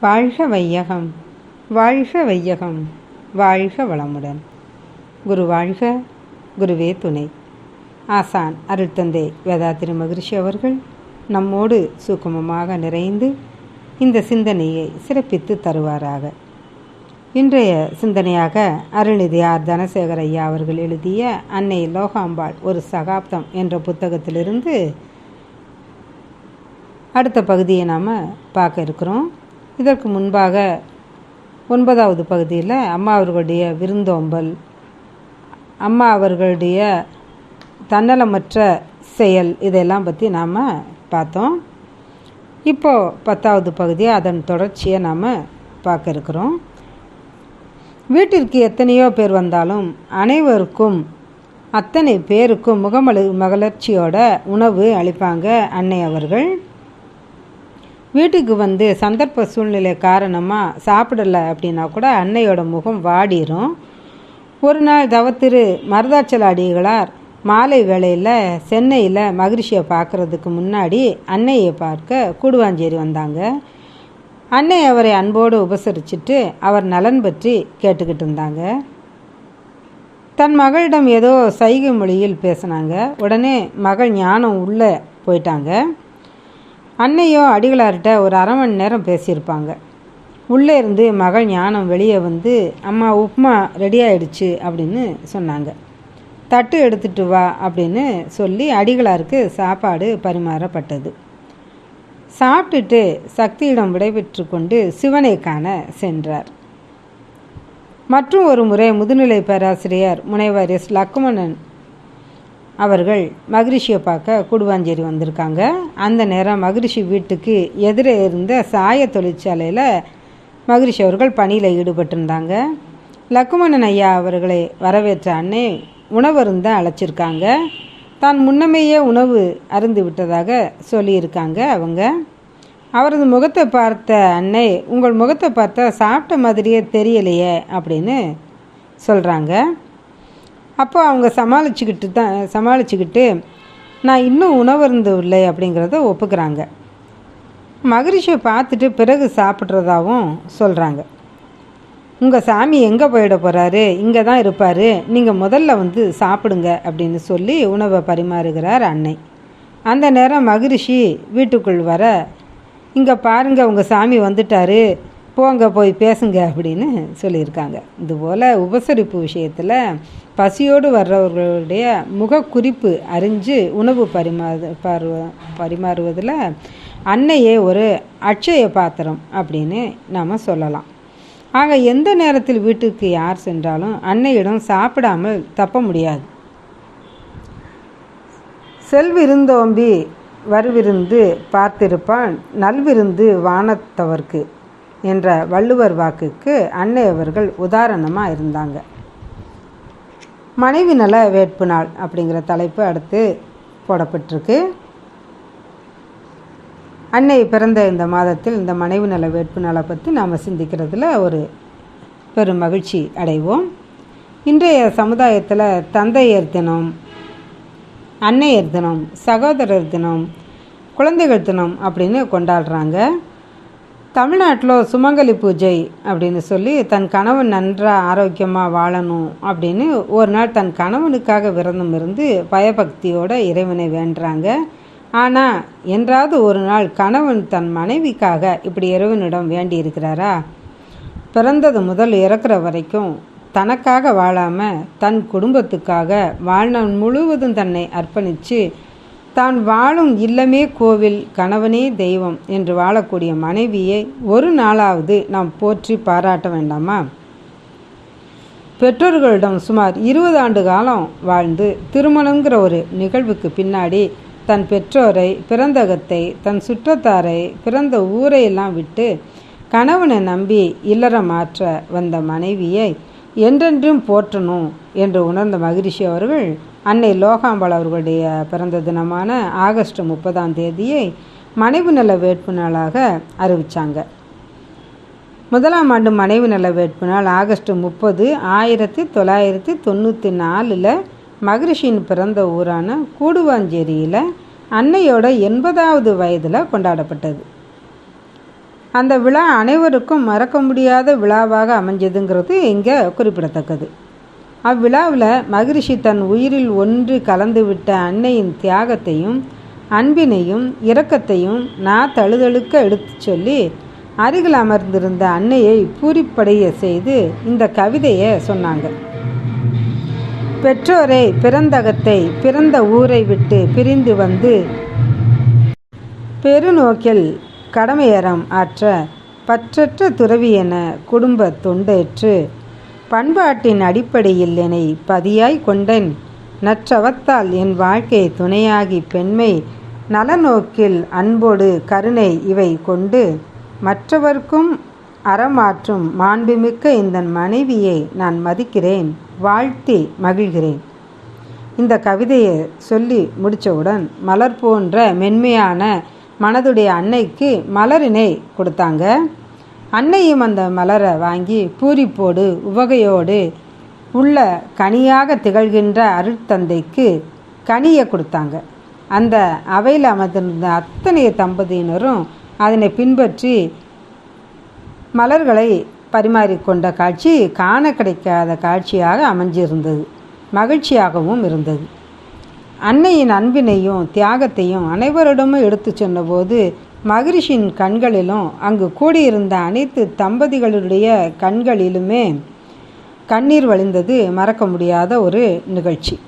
வாழ்க வையகம் வாழ்க வையகம் வாழ்க வளமுடன். குரு வாழ்க குருவே துணை. ஆசான் அருட்தந்தை வேதாத்திரி மகிழ்ச்சி அவர்கள் நம்மோடு சுக்குமமாக நிறைந்து இந்த சிந்தனையை சிறப்பித்து தருவாராக. இன்றைய சிந்தனையாக அருள்நிதியார் தனசேகர் ஐயா அவர்கள் எழுதிய அன்னை லோகாம்பாள் ஒரு சகாப்தம் என்ற புத்தகத்திலிருந்து அடுத்த பகுதியை நாம் பார்க்க இருக்கிறோம். இதற்கு முன்பாக ஒன்பதாவது பகுதியில் அம்மா அவர்களுடைய விருந்தோம்பல் அம்மா அவர்களுடைய தன்னலமற்ற செயல் இதெல்லாம் பற்றி நாம் பார்த்தோம். இப்போது பத்தாவது பகுதியை அதன் தொடர்ச்சியை நாம் பார்க்க இருக்கிறோம். வீட்டிற்கு எத்தனையோ பேர் வந்தாலும் அனைவருக்கும் அத்தனை பேருக்கும் முகமலு மகிழ்ச்சியோட உணவு அளிப்பாங்க அன்னை அவர்கள். வீட்டுக்கு வந்து சந்தர்ப்ப சூழ்நிலை காரணமாக சாப்பிடலை அப்படின்னா கூட அன்னையோட முகம் வாடிரும். ஒரு நாள் தவத்திரு மருதாச்சல அடிகளார் மாலை வேளையில் சென்னையில் மகிழ்ச்சியை பார்க்குறதுக்கு முன்னாடி அன்னையை பார்க்க கூடுவாஞ்சேரி வந்தாங்க. அன்னை அவரை அன்போடு உபசரிச்சுட்டு அவர் நலன் பற்றி கேட்டுக்கிட்டு இருந்தாங்க. தன் மகளிடம் ஏதோ சைகை மொழியில் பேசினாங்க. உடனே மகள் ஞானம் உள்ளே போயிட்டாங்க. அன்னையோ அடிகளார்கிட்ட ஒரு அரை மணி நேரம் பேசியிருப்பாங்க. உள்ளே இருந்து மகள் ஞானம் வெளியே வந்து அம்மா உப்புமா ரெடி ஆயிடுச்சு அப்படின்னு சொன்னாங்க. தட்டு எடுத்துட்டு வா அப்படின்னு சொல்லி அடிகளாருக்கு சாப்பாடு பரிமாறப்பட்டது. சாப்பிட்டுட்டு சக்தியிடம் விடைபெற்று கொண்டு சிவனை காண சென்றார். மற்றும் ஒரு முறை முதுநிலை பேராசிரியர் முனைவர் எஸ். லக்குமணன் அவர்கள் மகிழ்ச்சியை பார்க்க கூடுவாஞ்சேரி வந்திருக்காங்க. அந்த நேரம் மகிழ்ச்சி வீட்டுக்கு எதிரே இருந்த சாய தொழிற்சாலையில் மகிழ்ச்சி அவர்கள் பணியில் ஈடுபட்டிருந்தாங்க. லக்குமணன் ஐயா அவர்களை வரவேற்ற அன்னை உணவருந்த அழைச்சிருக்காங்க. தான் முன்னமேயே உணவு அருந்து விட்டதாக சொல்லியிருக்காங்க அவங்க. அவரது முகத்தை பார்த்த அன்னை உங்கள் முகத்தை பார்த்தா சாப்பிட்ட மாதிரியே தெரியலையே அப்படின்னு சொல்கிறாங்க அப்போ அவங்க சமாளிச்சுக்கிட்டு தான் சமாளிச்சுக்கிட்டு நான் இன்னும் உணவருந்து இல்லை அப்படிங்கிறத ஒப்புக்கிறாங்க. மகரிஷியை பார்த்துட்டு பிறகு சாப்பிட்றதாவும் சொல்கிறாங்க உங்கள் சாமி எங்கே போயிட போகிறாரு இங்கே தான் இருப்பார். நீங்கள் முதல்ல வந்து சாப்பிடுங்க அப்படின்னு சொல்லி உணவை பரிமாறுகிறார் அன்னை. அந்த நேரம் மகரிஷி வீட்டுக்குள் வர இங்கே பாருங்கள் உங்கள் சாமி வந்துட்டாரு. போங்க போய் பேசுங்க அப்படின்னு சொல்லியிருக்காங்க. இதுபோல் உபசரிப்பு விஷயத்தில் பசியோடு வர்றவர்களுடைய முகக்குறிப்பு அறிஞ்சு உணவு பரிமாறு பருவ பரிமாறுவதில் அன்னையே ஒரு அட்சய பாத்திரம் அப்படின்னு நாம் சொல்லலாம். ஆக எந்த நேரத்தில் வீட்டுக்கு யார் சென்றாலும் அன்னையிடம் சாப்பிடாமல் தப்ப முடியாது. செல்விருந்தோம்பி வருவிருந்து பார்த்திருப்பான் நல்விருந்து வானத்தவர்க்கு. என்ற வள்ளுவர் வாக்குக்கு அன்னை அவர்கள் உதாரணமாக இருந்தாங்க. மனைவி நல வேட்பு நாள் அப்படிங்கிற தலைப்பு அடுத்து போடப்பட்டிருக்கு. அன்னை பிறந்த இந்த மாதத்தில் இந்த மனைவி நல வேட்பு நாளை பற்றி நாம் சிந்திக்கிறதுல ஒரு பெரும் மகிழ்ச்சி அடைவோம். இன்றைய சமுதாயத்தில் தந்தையர் தினம் அன்னையர் தினம் சகோதரர் தினம் குழந்தைகள் தினம் அப்படின்னு கொண்டாடுறாங்க. தமிழ்நாட்டில் சுமங்கலி பூஜை அப்படின்னு சொல்லி தன் கணவன் நன்றாக ஆரோக்கியமாக வாழணும் அப்படின்னு ஒரு நாள் தன் கணவனுக்காக விரதம் இருந்து பயபக்தியோட இறைவனை வேண்டுறாங்க. ஆனால் என்றாவது ஒரு நாள் கணவன் தன் மனைவிக்காக இப்படி இறைவனிடம் வேண்டி இருக்கிறாரா? பிறந்தது முதல் இறக்குற வரைக்கும் தனக்காக வாழாமல் தன் குடும்பத்துக்காக வாழ்நாள் முழுவதும் தன்னை அர்ப்பணித்து தான் வாழும் இல்லமே கோவில் கணவனே தெய்வம் என்று வாழக்கூடிய மனைவியை ஒரு நாளாவது நாம் போற்றி பாராட்ட வேண்டாமா? பெற்றோர்களிடம் சுமார் இருபது ஆண்டு காலம் வாழ்ந்து திருமணங்கிற ஒரு நிகழ்வுக்கு பின்னாடி தன் பெற்றோரை பிறந்தகத்தை தன் சுற்றத்தாரை பிறந்த ஊரையெல்லாம் விட்டு கணவனை நம்பி இல்லற மாற்ற வந்த மனைவியை என்றென்றும் போற்றணும் என்று உணர்ந்த மகிழ்ச்சி அவர்கள் அன்னை லோகாம்பாள் அவர்களுடைய பிறந்த தினமான ஆகஸ்ட் முப்பதாம் தேதியை மனைவு நல வேட்பு நாளாக அறிவித்தாங்க முதலாம் ஆண்டு மனைவு நல வேட்பு நாள் ஆகஸ்ட் முப்பது ஆயிரத்தி தொள்ளாயிரத்தி தொண்ணூற்றி நாலில் மகரிஷியின் பிறந்த ஊரான கூடுவாஞ்சேரியில் அன்னையோட எண்பதாவது வயதில் கொண்டாடப்பட்டது. அந்த விழா அனைவருக்கும் மறக்க முடியாத விழாவாக அமைஞ்சதுங்கிறது இங்கே குறிப்பிடத்தக்கது. அவ்விழாவில் மகிழ்ச்சி தன் உயிரில் ஒன்று கலந்துவிட்ட அன்னையின் தியாகத்தையும் அன்பினையும் இரக்கத்தையும் நான் தழுதழுக்க எடுத்துச் சொல்லி அருகில் அமர்ந்திருந்த அன்னையை பூரிப்படைய செய்து இந்த கவிதையை சொன்னாங்க. பெற்றோரை பிறந்தகத்தை பிறந்த ஊரை விட்டு பிரிந்து வந்து பெருநோக்கில் கடமையறம் ஆற்ற பற்றற்ற துறவி என குடும்ப தொண்டேற்று பண்பாட்டின் அடிப்படையில் என்னை பதியாய் கொண்டேன். நற்றவத்தால் என் வாழ்க்கை துணையாகி பெண்மை நலநோக்கில் அன்போடு கருணை இவை கொண்டு மற்றவர்க்கும் அறமாற்றும் மாண்புமிக்க இந்த மனைவியை நான் மதிக்கிறேன் வாழ்த்தி மகிழ்கிறேன். இந்த கவிதையை சொல்லி முடித்தவுடன் மலர் போன்ற மென்மையான மனதுடைய அன்னைக்கு மலரினை கொடுத்தாங்க. அன்னையும் அந்த மலரை வாங்கி பூரிப்போடு உவகையோடு உள்ள கனியாக திகழ்கின்ற அருட்தந்தைக்கு கனியை கொடுத்தாங்க. அந்த அவையில் அமர்ந்திருந்த அத்தனை தம்பதியினரும் அதனை பின்பற்றி மலர்களை பரிமாறிக்கொண்ட காட்சி காண கிடைக்காத காட்சியாக அமைஞ்சிருந்தது. மகிழ்ச்சியாகவும் இருந்தது. அன்னையின் அன்பினையும் தியாகத்தையும் அனைவரிடமும் எடுத்து சொன்னபோது மகரிஷின் கண்களிலும் அங்கு கூடியிருந்த அனைத்து தம்பதிகளுடைய கண்களிலுமே கண்ணீர் வழிந்தது மறக்க முடியாத ஒரு நிகழ்ச்சி.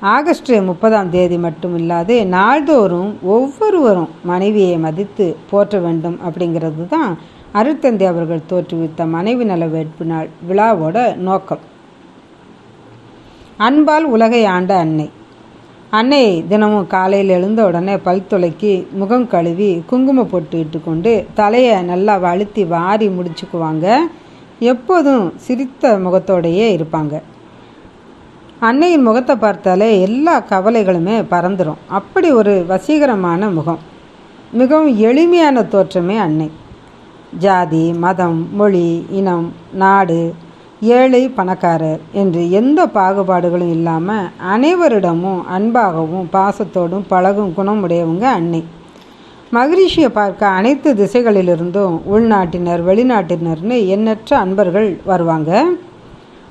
ஆகஸ்ட் முப்பதாம் தேதி மட்டும் இல்லாது நாள்தோறும் ஒவ்வொருவரும் மனைவியை மதித்து போற்ற வேண்டும் அப்படிங்கிறது தான் அருட்தந்தை அவர்கள் தோற்றுவித்த மனைவி நல வேட்பு நாள் விழாவோட நோக்கம். அன்பால் உலகை ஆண்ட அன்னை. அன்னை தினமும் காலையில் எழுந்த உடனே பல் துளக்கி முகம் கழுவி குங்கும பொட்டு இட்டுக்கொண்டு தலையை நல்லா வழுத்தி வாரி முடிச்சுக்குவாங்க. எப்போதும் சிரித்த முகத்தோடையே இருப்பாங்க. அன்னையின் முகத்தை பார்த்தாலே எல்லா கவலைகளுமே பறந்துடும் அப்படி ஒரு வசீகரமான முகம். மிகவும் எளிமையான தோற்றமே அன்னை. ஜாதி மதம் மொழி இனம் நாடு ஏழை பணக்காரர் என்று எந்த பாகுபாடுகளும் இல்லாமல் அனைவரிடமும் அன்பாகவும் பாசத்தோடும் பழகும் குணமுடையவங்க அன்னை மகிழ்ச்சியை பார்க்க அனைத்து திசைகளிலிருந்தும் உள்நாட்டினர் வெளிநாட்டினர்னு எண்ணற்ற அன்பர்கள் வருவாங்க.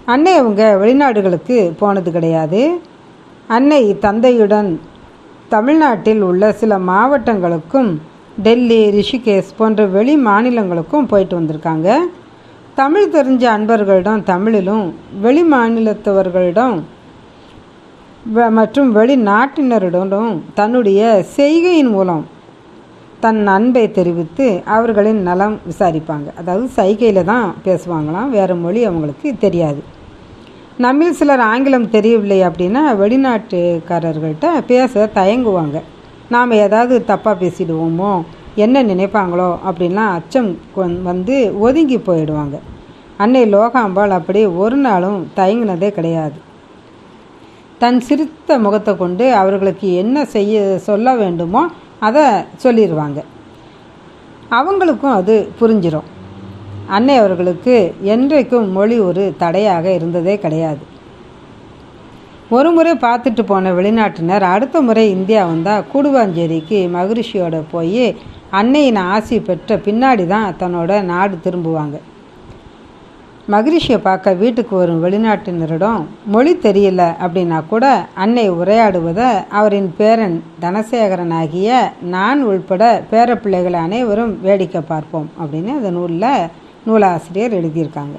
அன்னை அவங்க வெளிநாடுகளுக்கு போனது கிடையாது. அன்னை தந்தையுடன் தமிழ்நாட்டில் உள்ள சில மாவட்டங்களுக்கும் டெல்லி ரிஷிகேஷ் போன்ற வெளி மாநிலங்களுக்கும் போயிட்டு வந்திருக்காங்க. தமிழ் தெரிஞ்ச அன்பர்களிடம் தமிழிலும் வெளி மாநிலத்தவர்களிடம் மற்றும் வெளிநாட்டினரிடம் தன்னுடைய செய்கையின் மூலம் தன் அன்பை தெரிவித்து அவர்களின் நலம் விசாரிப்பாங்க. அதாவது சைகையில் தான் பேசுவாங்களாம். வேறு மொழி அவங்களுக்கு தெரியாது. நம்மில் சிலர் ஆங்கிலம் தெரியவில்லை அப்படின்னா வெளிநாட்டுக்காரர்கள்ட்ட பேச தயங்குவாங்க. நாம் ஏதாவது தப்பாக பேசிடுவோமோ என்ன நினைப்பாங்களோ அப்படின்லாம் அச்சம் வந்து ஒதுங்கி போயிடுவாங்க. அன்னை லோகாம்பாள் அப்படி ஒரு நாளும் தயங்கினதே கிடையாது. தன் சிரித்த முகத்தை கொண்டு அவர்களுக்கு என்ன செய்ய சொல்ல வேண்டுமோ அதை சொல்லிடுவாங்க அவங்களுக்கும் அது புரிஞ்சிடும் அன்னை அவர்களுக்கு என்றைக்கும் மொழி ஒரு தடையாக இருந்ததே கிடையாது. ஒரு முறை பார்த்துட்டு போன வெளிநாட்டினர் அடுத்த முறை இந்தியா வந்தால் கூடுவாஞ்சேரிக்கு மகிழ்ச்சியோட போய் அன்னையின் ஆசி பெற்ற பின்னாடி தான் தன்னோட நாடு திரும்புவாங்க. மகிழ்ச்சியை பார்க்க வீட்டுக்கு வரும் வெளிநாட்டினரிடம் மொழி தெரியல அப்படின்னா கூட அன்னை உரையாடுவதை அவரின் பேரன் தனசேகரன் ஆகிய நான் உள்பட பேரப்பிள்ளைகள் அனைவரும் வேடிக்கை பார்ப்போம் அப்படின்னு அந்த நூலில் நூலாசிரியர் எழுதியிருக்காங்க.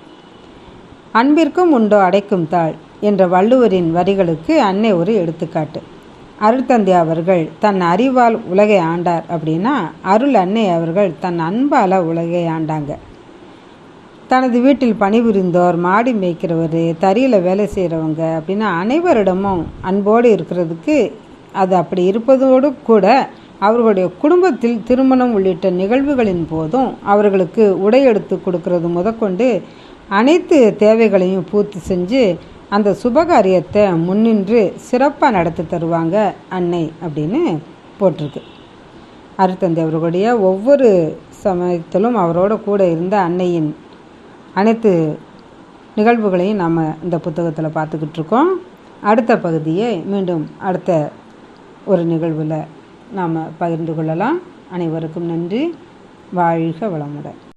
அன்பிற்கும் உண்டோ அடைக்கும் தாள் என்ற வள்ளுவரின் வரிகளுக்கு அன்னை ஒரு எடுத்துக்காட்டு. அருள்தந்தை அவர்கள் தன் அறிவால் உலகை ஆண்டார் அப்படின்னா அருள் அன்னை அவர்கள் தன் அன்பால் உலகை ஆண்டாங்க. தனது வீட்டில் பணிபுரிந்தோர் மாடி மேய்க்கிறவர் தறியில் வேலை செய்கிறவங்க அப்படின்னா அனைவரிடமும் அன்போடு இருக்கிறதுக்கு அது அப்படி இருப்பதோடு கூட அவர்களுடைய குடும்பத்தில் திருமணம் உள்ளிட்ட நிகழ்வுகளின் போதும் அவர்களுக்கு உடை எடுத்து கொடுக்கறது முதற்கொண்டு அனைத்து தேவைகளையும் பூர்த்தி செஞ்சு அந்த சுபகாரியத்தை முன்னின்று சிறப்பாக நடத்தி தருவாங்க அன்னை அப்படின்னு போட்டிருக்கு. அருத்தந்தை அவர்களுடைய ஒவ்வொரு சமயத்திலும் அவரோட கூட இருந்த அன்னையின் அனைத்து நிகழ்வுகளையும் நாம் இந்த புத்தகத்தில் பார்த்துக்கிட்டு இருக்கோம் அடுத்த பகுதியை மீண்டும் அடுத்த ஒரு நிகழ்வில் நாம் பகிர்ந்து கொள்ளலாம். அனைவருக்கும் நன்றி. வாழ்க வளமுடன்.